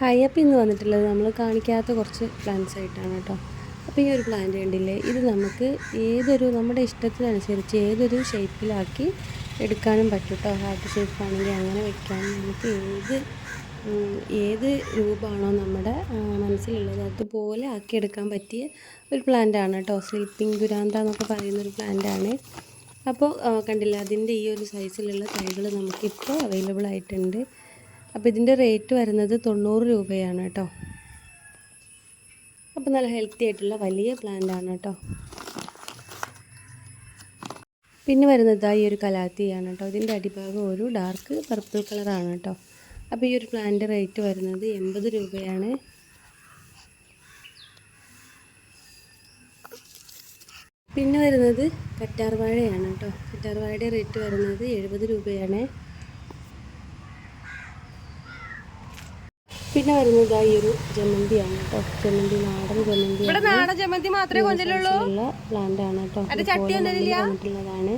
Hi അപ്പോൾ ഇന്ന് വന്നിട്ടുള്ളത് നമ്മൾ കാണിക്കാത്ത കുറച്ച് പ്ലാന്റ്സ് ആയിട്ടാണ് കേട്ടോ. അപ്പോൾ ഈ ഒരു പ്ലാന്റ് കണ്ടില്ലേ? ഇത് നമുക്ക് ഏതൊരു നമ്മുടെ ഇഷ്ടത്തിനനുസരിച്ച് ഏതൊരു ഷേപ്പിലാക്കി എടുക്കാനും പറ്റും കേട്ടോ. ഹാർട്ട് ഷേപ്പ് ആണെങ്കിൽ അങ്ങനെ വെക്കാം നമുക്ക് ഏത് ഏത് രൂപമാണോ നമ്മുടെ മനസ്സിലുള്ളത് അതുപോലെ ആക്കിയെടുക്കാൻ പറ്റിയ ഒരു പ്ലാന്റ് ആണ് കേട്ടോ. സ്ലീപ്പിംഗ് ദുരാന്ത എന്നൊക്കെ പറയുന്ന ഒരു പ്ലാന്റ് ആണ്. അപ്പോൾ കണ്ടില്ല? അതിന്റെ ഈ ഒരു സൈസിലുള്ള തൈകൾ നമുക്കിപ്പോൾ അവൈലബിൾ ആയിട്ടുണ്ട്. അപ്പോൾ ഇതിന്റെ റേറ്റ് വരുന്നത് തൊണ്ണൂറ് രൂപയാണ് കേട്ടോ. അപ്പോൾ നല്ല ഹെൽത്തി ആയിട്ടുള്ള വലിയ പ്ലാന്റ് ആണ് കേട്ടോ. പിന്നെ വരുന്നത് ഈ ഒരു കലാത്തിയാണ് കേട്ടോ. ഇതിന്റെ അടിഭാഗം ഒരു ഡാർക്ക് പർപ്പിൾ കളറാണ് കേട്ടോ. അപ്പോൾ ഈ ഒരു പ്ലാന്റ് റേറ്റ് വരുന്നത് എൺപത് രൂപയാണ്. പിന്നെ വരുന്നത് കറ്റാർവാഴയാണ് കേട്ടോ. കറ്റാർവാഴയുടെ റേറ്റ് വരുന്നത് എഴുപത് രൂപയാണ്. പിന്നെ വരുന്നത് ഈ ഒരു ജമന്തിയാണ് കേട്ടോ. ജമന്തി നാടൻ ജമന്തി നാടൻ ജമന്തി മാത്രമേ കൊണ്ടുള്ള പ്ലാന്റ് ആണ് കേട്ടോ. വന്നിട്ടുള്ളതാണ്.